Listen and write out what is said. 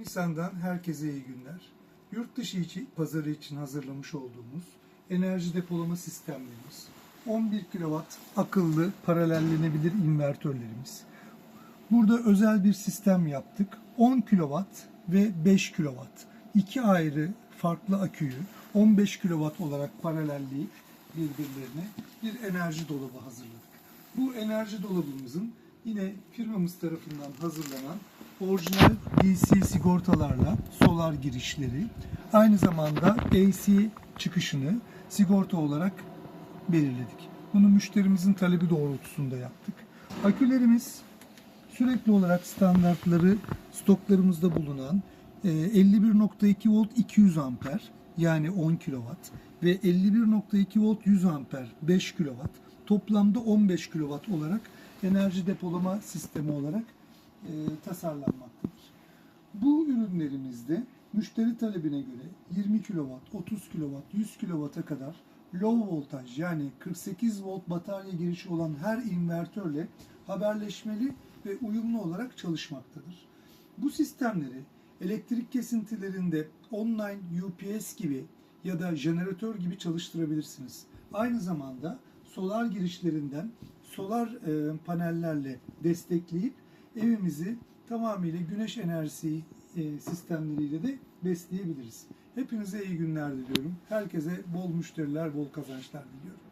Nisan'dan herkese iyi günler. Yurt dışı içi, pazarı için hazırlamış olduğumuz enerji depolama sistemlerimiz, 11 kW akıllı paralellenebilir invertörlerimiz. Burada özel bir sistem yaptık. 10 kW ve 5 kW. İki ayrı farklı aküyü 15 kW olarak paralelleyip birbirlerine bir enerji dolabı hazırladık. Bu enerji dolabımızın yine firmamız tarafından hazırlanan orijinal DC sigortalarla solar girişleri, aynı zamanda AC çıkışını sigorta olarak belirledik. Bunu müşterimizin talebi doğrultusunda yaptık. Akülerimiz sürekli olarak standartları stoklarımızda bulunan e, 51.2 volt 200 amper yani 10 kW ve 51.2 volt 100 amper 5 kW toplamda 15 kW olarak enerji depolama sistemi olarak e, tasarlanmaktadır. Bu ürünlerimizde müşteri talebine göre 20 kW, 30 kW, 100 kW'a kadar low voltaj yani 48 volt batarya girişi olan her invertörle haberleşmeli ve uyumlu olarak çalışmaktadır. Bu sistemleri elektrik kesintilerinde online UPS gibi ya da jeneratör gibi çalıştırabilirsiniz. Aynı zamanda solar girişlerinden solar e, panellerle destekleyip evimizi tamamıyla güneş enerjisi e, sistemleriyle de besleyebiliriz. Hepinize iyi günler diliyorum. Herkese bol müşteriler, bol kazançlar diliyorum.